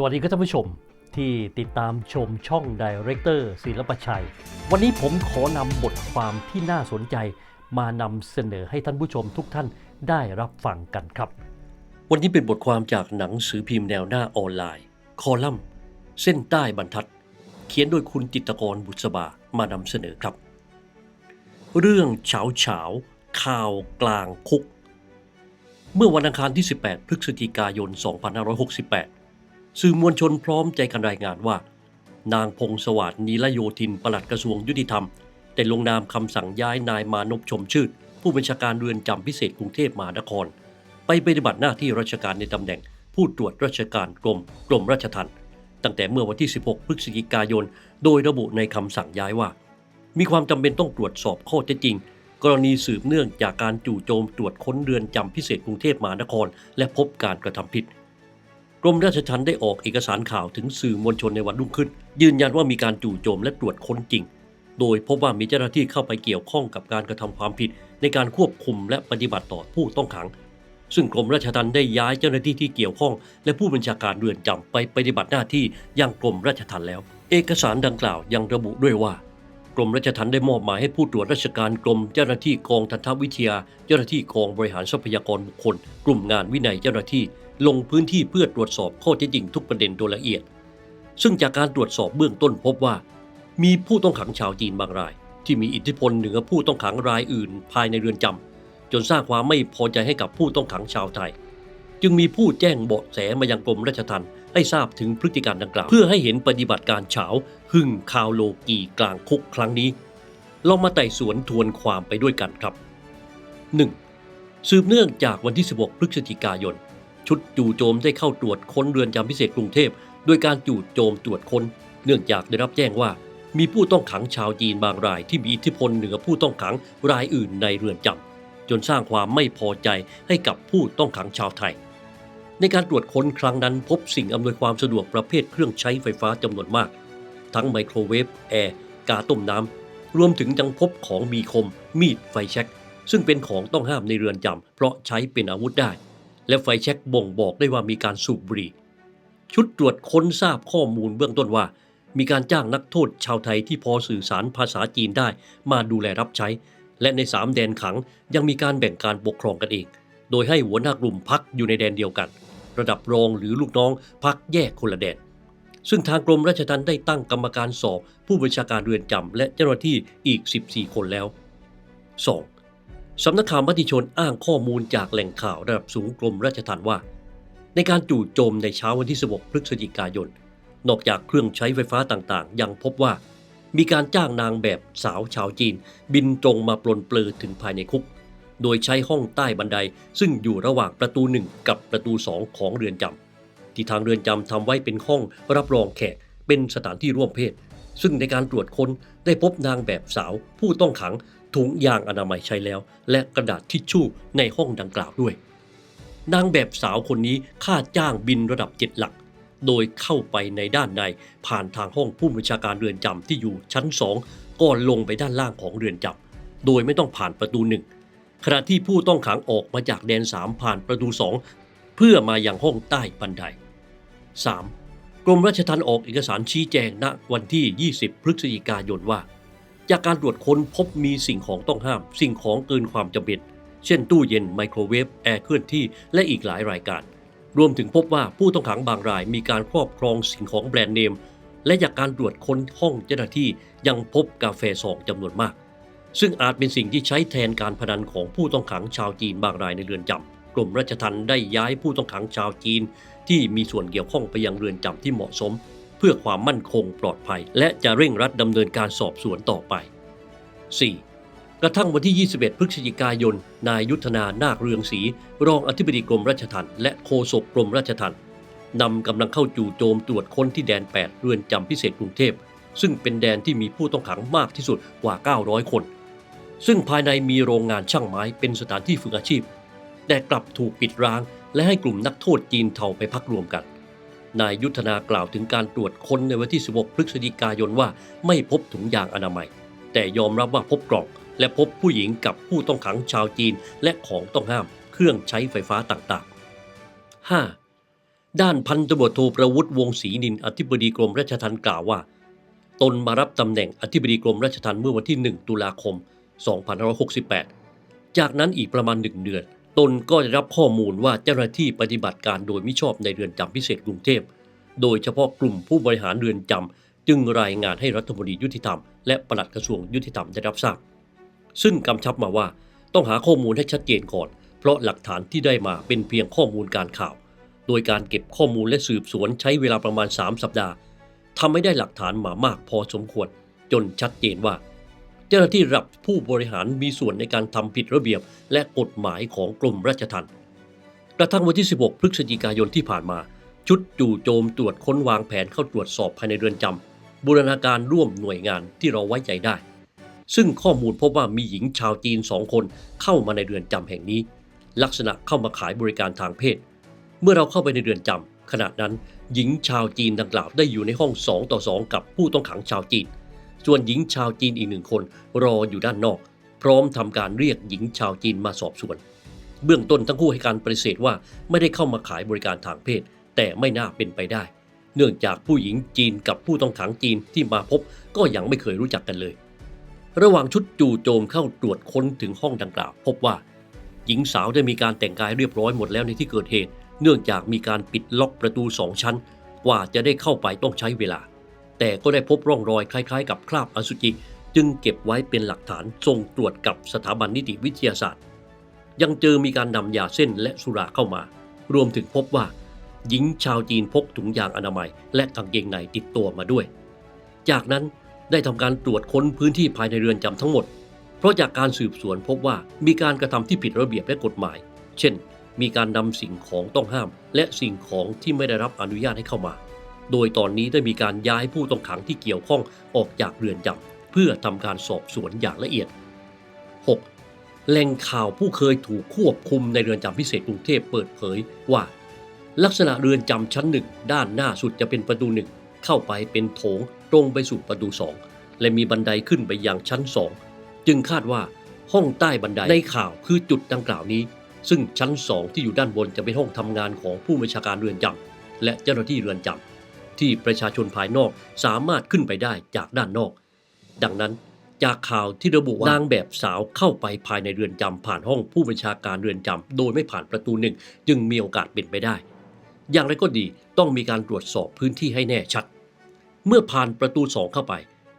สวัสดีครับท่านผู้ชมที่ติดตามชมช่องดีเรคเตอร์ศิลปชัย วันนี้ผมขอนำบทความที่น่าสนใจมานำเสนอให้ท่านผู้ชมทุกท่านได้รับฟังกันครับ วันนี้เป็นบทความจากหนังสือพิมพ์แนวหน้าออนไลน์ คอลัมน์ เส้นใต้บรรทัด เขียนโดยคุณจิตกรบุษบามานำเสนอครับ เรื่องเฉาเฉาข่าวกลางคุก เมื่อวันอังคารที่ 18 พฤศจิกายน 2568 สื่อมวลชนพร้อมใจกันรายงานว่า นางพงสวัสดิ์นีละโยธินปลัดกระทรวงยุติธรรมได้ลงนามคำสั่งย้ายนายมานพชมชื่นผู้บัญชาการเรือนจำพิเศษกรุงเทพมหานคร ไปปฏิบัติหน้าที่ราชการในตำแหน่ง ผู้ตรวจราชการกรมกรมราชทัณฑ์ตั้งแต่เมื่อวันที่ 16 พฤศจิกายน โดยระบุในคำสั่งย้ายว่า มีความจำเป็นต้องตรวจสอบข้อเท็จจริง กรณีสืบเนื่องจากการจู่โจมตรวจค้นเรือนจำพิเศษกรุงเทพมหานคร และพบการกระทำผิด กรมราชทัณฑ์ได้ออกเอกสารข่าวถึงสื่อมวลชนในวันรุ่งขึ้น ยืนยันว่ามีการจู่โจมและตรวจค้นจริง โดยพบว่ามีเจ้าหน้าที่เข้าไปเกี่ยวข้องกับการกระทำความผิด ในการควบคุมและปฏิบัติต่อผู้ต้องขัง ซึ่งกรมราชทัณฑ์ได้ย้ายเจ้าหน้าที่ที่เกี่ยวข้อง และผู้บัญชาการเรือนจำไปปฏิบัติหน้าที่ยังกรมราชทัณฑ์แล้ว เอกสารดังกล่าวยังระบุด้วยว่า กรมราชทัณฑ์ได้มอบหมายให้ผู้ตรวจราชการกรม เจ้าหน้าที่กองทันทวิทยา เจ้าหน้าที่กองบริหารทรัพยากรบุคคล กลุ่มงานวินัยเจ้าหน้าที่ ลงพื้นที่เพื่อตรวจสอบข้อเท็จจริงทุกประเด็นโดยละเอียด ซึ่งจากการตรวจสอบเบื้องต้นพบว่า มีผู้ต้องขังชาวจีนบางราย ที่มีอิทธิพลเหนือผู้ต้องขังรายอื่น ภายในเรือนจำจนสร้างความไม่พอใจให้กับผู้ต้องขังชาวไทย จึงมีผู้แจ้งเบาะแสมายังกรมราชทัณฑ์ ให้ทราบถึงพฤติการดังกล่าว เพื่อให้เห็นปฏิบัติการเฉาหึ่งคาวโลกีกลางคุกครั้งนี้ เรามาไต่สวนทวนความไปด้วยกันครับ 1. สืบเนื่องจากวันที่ 16 พฤศจิกายน ชุดจู่โจมได้เข้าตรวจค้นเรือนจำพิเศษกรุงเทพโดยการจู่โจมตรวจค้น เนื่องจากได้รับแจ้งว่า มีผู้ต้องขังชาวจีนบางราย ที่มีอิทธิพลเหนือผู้ต้องขังรายอื่นในเรือนจำจนสร้างความไม่พอใจให้กับผู้ต้องขังชาวไทย ในการตรวจค้นครั้งนั้นพบสิ่งอำนวยความสะดวกประเภทเครื่องใช้ไฟฟ้าจำนวนมาก ทั้งไมโครเวฟแอร์กาต้มน้ำ รวมถึงยังพบของมีคม มีดไฟแช็กซึ่งเป็นของต้องห้ามในเรือนจำเพราะใช้เป็นอาวุธได้ และไฟแช็กบ่งบอกได้ว่ามีการสูบบุหรี่ ชุดตรวจค้นทราบข้อมูลเบื้องต้นว่า มีการจ้างนักโทษชาวไทยที่พอสื่อสารภาษาจีนได้มาดูแลรับใช้ และในสามแดนขังยังมีการแบ่งการปกครองกันเอง โดยให้หัวหน้ากลุ่มพักอยู่ในแดนเดียวกัน ระดับรองหรือลูกน้องพักแยกคนละแดนซึ่งทางกรมราชทัณฑ์ได้ตั้งกรรมการสอบผู้บัญชาการเรือนจำและเจ้าหน้าที่อีก 14 คนแล้ว 2. สำนักข่าวมติชนอ้างข้อมูลจากแหล่งข่าวระดับสูงกรมราชทัณฑ์ว่า ในการจู่โจมในเช้าวันที่ 16 พฤศจิกายน นอกจากเครื่องใช้ไฟฟ้าต่างๆ ยังพบว่า มีการจ้างนางแบบสาวชาวจีน บินตรงมาปลนเปลือถึงภายในคุก โดยใช้ห้องใต้บันได ซึ่งอยู่ระหว่างประตูหนึ่งกับประตูสองของเรือนจำที่ทางเรือนจำทำไว้เป็นห้องรับรองแขกเป็นสถานที่ร่วมเพศ ซึ่งในการตรวจค้นได้พบนางแบบสาว ผู้ต้องขังถุงยางอนามัยใช้แล้ว และกระดาษทิชชู่ในห้องดังกล่าวด้วย นางแบบสาวคนนี้ค่าจ้างบินระดับเจ็ดหลัก โดยเข้าไปในด้านในผ่านทางห้องผู้บัญชาการเรือนจำที่อยู่ชั้นสองก่อนลงไปด้านล่างของเรือนจำโดยไม่ต้องผ่านประตูหนึ่ง ขณะที่ผู้ต้องขังออกมาจากแดนสามผ่านประตูสองเพื่อมาอยังห้องใต้บันได 3. กรมราชทัณฑ์ออกเอกสารชี้แจงณวันที่ 20 พฤศจิกายนว่า จากการตรวจค้นพบมีสิ่งของต้องห้าม สิ่งของเกินความจำเป็น เช่นตู้เย็นไมโครเวฟแอร์เคลื่อนที่และอีกหลายรายการ รวมถึงพบว่าผู้ต้องขังบางรายมีการครอบครองสิ่งของแบรนด์เนม และจากการตรวจค้นห้องเจ้าหน้าที่ยังพบกาแฟซองจำนวนมาก ซึ่งอาจเป็นสิ่งที่ใช้แทนการพนันของผู้ต้องขังชาวจีนบางรายในเรือนจำกรมราชทัณฑ์ได้ย้ายผู้ต้องขังชาวจีน ที่มีส่วนเกี่ยวข้องไปยังเรือนจำที่เหมาะสม เพื่อความมั่นคงปลอดภัย และจะเร่งรัดดำเนินการสอบสวนต่อไป 4. กระทั่งวันที่ 21 พฤศจิกายน นายยุทธนา นาคเรืองศรีรองอธิบดีกรมราชทัณฑ์และโฆษกกรมราชทัณฑ์นำกำลังเข้าจู่โจมตรวจค้นที่แดน 8 เรือนจำพิเศษกรุงเทพ ซึ่งเป็นแดนที่มีผู้ต้องขังมากที่สุดกว่า 900 คน ซึ่งภายในมีโรงงานช่างไม้เป็นสถานที่ฝึกอาชีพ แต่กลับถูกปิดร้าง และให้กลุ่มนักโทษจีนเทาไปพักรวมกัน นายยุทธนากล่าวถึงการตรวจค้นในวันที่ 16 พฤศจิกายนว่าไม่พบถุงยางอนามัย แต่ยอมรับว่าพบกล่อง และพบผู้หญิงกับผู้ต้องขังชาวจีนและของต้องห้าม เครื่องใช้ไฟฟ้าต่างๆ 5. ด้านพันตำรวจโทประวุฒิวงศรีนินอธิบดีกรมราชทัณฑ์กล่าวว่า ตนมารับตำแหน่งอธิบดีกรมราชทัณฑ์เมื่อวันที่ 1 ตุลาคม 2568 จากนั้นอีกประมาณ1เดือน ตนก็ได้รับข้อมูลว่าเจ้าหน้าที่ปฏิบัติการโดยมิชอบในเรือนจำพิเศษกรุงเทพ โดยเฉพาะกลุ่มผู้บริหารเรือนจำจึงรายงานให้รัฐมนตรียุติธรรม และปลัดกระทรวงยุติธรรมได้รับทราบ ซึ่งกำชับมาว่าต้องหาข้อมูลให้ชัดเจนก่อน เพราะหลักฐานที่ได้มาเป็นเพียงข้อมูลการข่าว โดยการเก็บข้อมูลและสืบสวนใช้เวลาประมาณ 3 สัปดาห์ทำให้ได้หลักฐานมามากพอสมควร จนชัดเจนว่า เจ้าหน้าที่ระดับผู้บริหารมีส่วนในการทำผิดระเบียบ และกฎหมายของกรมราชทัณฑ์กระทั่งวันที่ 16 พฤศจิกายนที่ผ่านมา ชุดจู่โจมตรวจค้นวางแผนเข้าตรวจสอบภายในเรือนจำบูรณาการร่วมหน่วยงานที่เราไว้ใจได้ ซึ่งข้อมูลพบว่ามีหญิงชาวจีนสองคนเข้ามาในเรือนจำแห่งนี้ ลักษณะเข้ามาขายบริการทางเพศ เมื่อเราเข้าไปในเรือนจำขณะนั้นหญิงชาวจีนดังกล่าวได้อยู่ในห้อง 2 ต่อ 2 กับผู้ต้องขังชาวจีน ส่วนหญิงชาวจีนอีกหนึ่งคนรออยู่ด้านนอก พร้อมทำการเรียกหญิงชาวจีนมาสอบสวน เบื้องต้นทั้งคู่ให้การปฏิเสธว่าไม่ได้เข้ามาขายบริการทางเพศ แต่ไม่น่าเป็นไปได้ เนื่องจากผู้หญิงจีนกับผู้ต้องขังจีนที่มาพบก็ยังไม่เคยรู้จักกันเลย ระหว่างชุดจู่โจมเข้าตรวจค้นถึงห้องดังกล่าว พบว่า หญิงสาวได้มีการแต่งกายเรียบร้อยหมดแล้วในที่เกิดเหตุ เนื่องจากมีการปิดล็อกประตูสองชั้น กว่าจะได้เข้าไปต้องใช้เวลา แต่ก็ได้พบร่องรอยคล้ายๆ กับคราบอสุจิ จึงเก็บไว้เป็นหลักฐานส่งตรวจกับสถาบันนิติวิทยาศาสตร์ ยังเจอมีการนำยาเส้นและสุราเข้ามา รวมถึงพบว่า หญิงชาวจีนพกถุงยางอนามัย และกางเกงในติดตัวมาด้วย จากนั้นได้ทำการตรวจค้นพื้นที่ภายในเรือนจำทั้งหมด เพราะจากการสืบสวนพบว่ามีการกระทำที่ผิดระเบียบและกฎหมาย เช่น มีการนำสิ่งของต้องห้าม และสิ่งของที่ไม่ได้รับอนุญาตให้เข้ามา โดยตอนนี้ได้มีการย้ายผู้ต้องขังที่เกี่ยวข้องออกจากเรือนจำเพื่อทำการสอบสวนอย่างละเอียด 6. แหล่งข่าวผู้เคยถูกควบคุมในเรือนจำพิเศษกรุงเทพเปิดเผยว่า ลักษณะเรือนจำชั้นหนึ่งด้านหน้าสุดจะเป็นประตูหนึ่งเข้าไปเป็นโถงตรงไปสู่ประตูสองและมีบันไดขึ้นไปยังชั้นสองจึงคาดว่าห้องใต้บันไดในข่าวคือจุดดังกล่าวนี้ ซึ่งชั้นสองที่อยู่ด้านบนจะเป็นห้องทำงานของผู้บัญชาการเรือนจำและเจ้าหน้าที่เรือนจำ ที่ประชาชนภายนอกสามารถขึ้นไปได้จากด้านนอก ดังนั้นจากข่าวที่ระบุว่านางแบบสาวเข้าไปภายในเรือนจำผ่านห้องผู้บัญชาการเรือนจำโดยไม่ผ่านประตูหนึ่ง จึงมีโอกาสเป็นไปได้ อย่างไรก็ดีต้องมีการตรวจสอบพื้นที่ให้แน่ชัด เมื่อผ่านประตูสองเข้าไป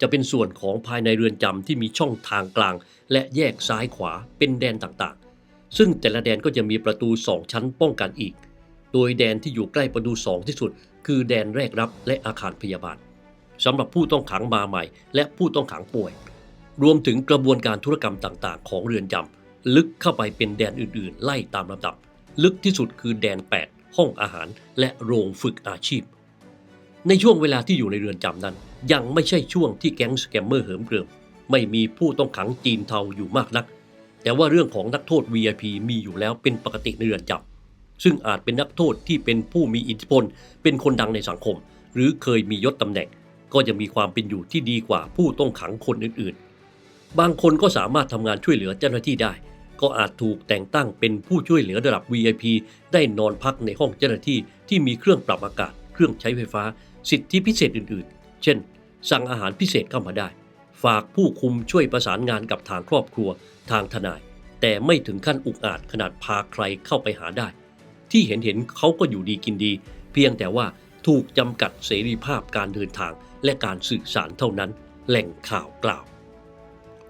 จะเป็นส่วนของภายในเรือนจำที่มีช่องทางกลาง และแยกซ้ายขวาเป็นแดนต่างๆ ซึ่งแต่ละแดนก็จะมีประตูสองชั้นป้องกันอีก โดยแดนที่อยู่ใกล้ประตูสองที่สุด คือแดนแรกรับและอาคารพยาบาลสำหรับผู้ต้องขังมาใหม่ และผู้ต้องขังป่วย รวมถึงกระบวนการธุรกรรมต่างๆ ของเรือนจำลึกเข้าไปเป็นแดนอื่นๆ ไล่ตามลำดับ ลึกที่สุดคือแดน 8 ห้องอาหารและโรงฝึกอาชีพ ในช่วงเวลาที่อยู่ในเรือนจำนั้น ยังไม่ใช่ช่วงที่แก๊งสแกมเมอร์เหิมเกริมไม่มีผู้ต้องขังจีนเทาอยู่มากนัก แต่ว่าเรื่องของนักโทษ VIP มีอยู่แล้วเป็นปกติในเรือนจำ ซึ่งอาจเป็นนักโทษที่เป็นผู้มีอิทธิพล เป็นคนดังในสังคม หรือเคยมียศตำแหน่ง ก็จะมีความเป็นอยู่ที่ดีกว่าผู้ต้องขังคนอื่นๆ บางคนก็สามารถทำงานช่วยเหลือเจ้าหน้าที่ได้ ก็อาจถูกแต่งตั้งเป็นผู้ช่วยเหลือระดับ VIP ได้นอนพักในห้องเจ้าหน้าที่ที่มีเครื่องปรับอากาศ เครื่องใช้ไฟฟ้า สิทธิพิเศษอื่นๆ เช่น สั่งอาหารพิเศษเข้ามาได้ ฝากผู้คุมช่วยประสานงานกับทางครอบครัว ทางทนาย แต่ไม่ถึงขั้นอุกอาจขนาดพาใครเข้าไปหาได้ ที่เห็นเห็นเขาก็อยู่ดีกินดี เพียงแต่ว่าถูกจำกัดเสรีภาพการเดินทางและการสื่อสารเท่านั้น แหล่งข่าวกล่าว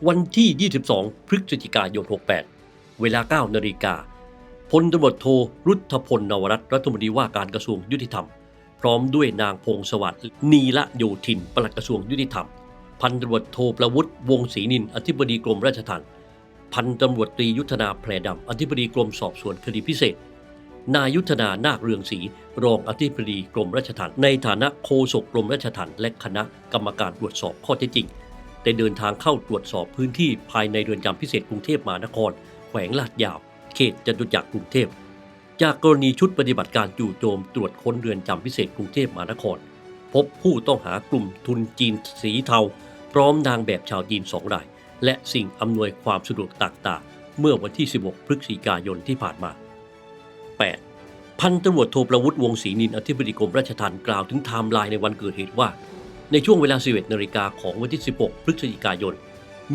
วันที่ 22 พฤศจิกายน 68 เวลา 9 นาฬิกาพลตำรวจโทรุทธพลนวรัตน์รัฐมนตรีว่าการกระทรวงยุติธรรม พร้อมด้วยนางพงศวัสดิ์นีละโยธินปลัดกระทรวงยุติธรรม พันตำรวจโทประวุฒิวงศรีนินอธิบดีกรมราชทัณฑ์พันตำรวจตรียุทธนาแพรดำอธิบดีกรมสอบสวนคดีพิเศษ นายุทธนานาคเรืองศรีรองอธิบดีกรมราชทัณฑ์ในฐานะโฆษกกรมราชทัณฑ์และคณะกรรมการตรวจสอบข้อเท็จจริงได้เดินทางเข้าตรวจสอบพื้นที่ภายในเรือนจำพิเศษกรุงเทพมหานคร แขวงลาดยาว เขตจตุจักรกรุงเทพ จากกรณีชุดปฏิบัติการจู่โจมตรวจค้นเรือนจำพิเศษกรุงเทพมหานคร พบผู้ต้องหากลุ่มทุนจีนสีเทา พร้อมนางแบบชาวจีนสองราย และสิ่งอำนวยความสะดวกต่างๆ เมื่อวันที่ 16 พฤศจิกายนที่ผ่านมา 8. พันตำรวจโทประวุฒิวงศรีนินอธิบดีกรมราชทัณฑ์กล่าวถึงไทม์ไลน์ในวันเกิดเหตุว่า ในช่วงเวลา 11นาฬิกาของวันที่ 16 พฤศจิกายน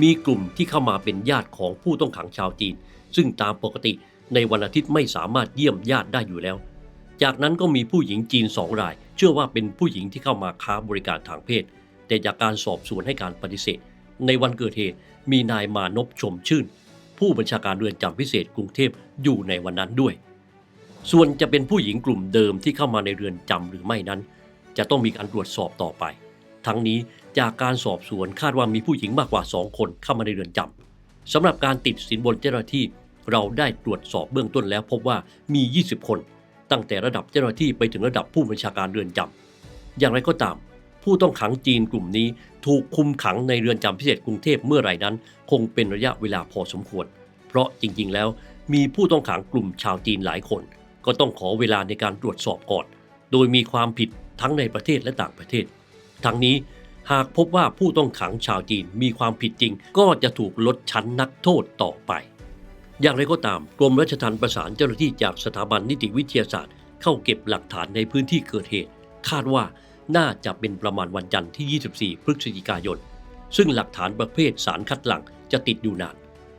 มีกลุ่มที่เข้ามาเป็นญาติของผู้ต้องขังชาวจีน ซึ่งตามปกติในวันอาทิตย์ไม่สามารถเยี่ยมญาติได้อยู่แล้ว จากนั้นก็มีผู้หญิงจีนสองราย เชื่อว่าเป็นผู้หญิงที่เข้ามาค้าบริการทางเพศ แต่จากการสอบสวนให้การปฏิเสธ ในวันเกิดเหตุมีนายมานพชมชื่น ผู้บัญชาการเรือนจำพิเศษกรุงเทพอยู่ในวันนั้นด้วย ส่วนจะเป็นผู้หญิงกลุ่มเดิมที่เข้ามาในเรือนจำหรือไม่นั้น จะต้องมีการตรวจสอบต่อไป ทั้งนี้จากการสอบสวนคาดว่ามีผู้หญิงมากกว่า 2 คนเข้ามาในเรือนจำสำหรับการติดสินบนเจ้าหน้าที่ เราได้ตรวจสอบเบื้องต้นแล้วพบว่ามี 20 คน ตั้งแต่ระดับเจ้าหน้าที่ไปถึงระดับผู้บัญชาการเรือนจำอย่างไรก็ตาม ผู้ต้องขังจีนกลุ่มนี้ถูกคุมขังในเรือนจำพิเศษกรุงเทพเมื่อไหร่นั้น คงเป็นระยะเวลาพอสมควร เพราะจริงๆ แล้วมีผู้ต้องขังกลุ่มชาวจีนหลายคน ก็ต้องขอเวลาในการตรวจสอบก่อน โดยมีความผิดทั้งในประเทศและต่างประเทศ ทั้งนี้หากพบว่าผู้ต้องขังชาวจีนมีความผิดจริง ก็จะถูกลดชั้นนักโทษต่อไป อย่างไรก็ตาม กรมราชทัณฑ์ประสานเจ้าหน้าที่จากสถาบันนิติวิทยาศาสตร์ เข้าเก็บหลักฐานในพื้นที่เกิดเหตุ คาดว่าน่าจะเป็นประมาณวันจันทร์ที่ 24 พฤศจิกายน ซึ่งหลักฐานประเภทสารคัดหลั่งจะติดอยู่นาน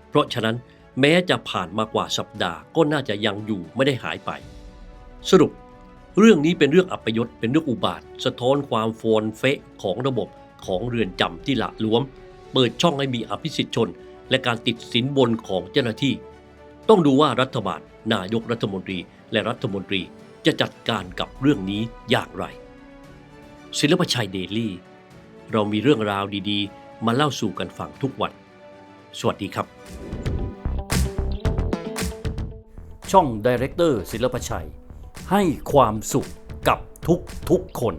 เพราะฉะนั้น แม้จะผ่านมากว่าสัปดาห์ก็น่าจะยังอยู่ไม่ได้หายไป สรุป เรื่องนี้เป็นเรื่องอัปยศเป็นเรื่องอุบาท สะท้อนความโฟนเฟะของระบบของเรือนจำที่ละล้วม เปิดช่องให้มีอภิสิทธิชน และการติดสินบนของเจ้าหน้าที่ ต้องดูว่ารัฐบาลนายกรัฐมนตรีและรัฐมนตรีจะจัดการกับเรื่องนี้อย่างไร ศิลปชัยเดลี่ เรามีเรื่องราวดีๆ มาเล่าสู่กันฟังทุกวัน สวัสดีครับ ช่องดีเรคเตอร์ศิลปชัย ให้ความสุขกับทุกทุกๆคน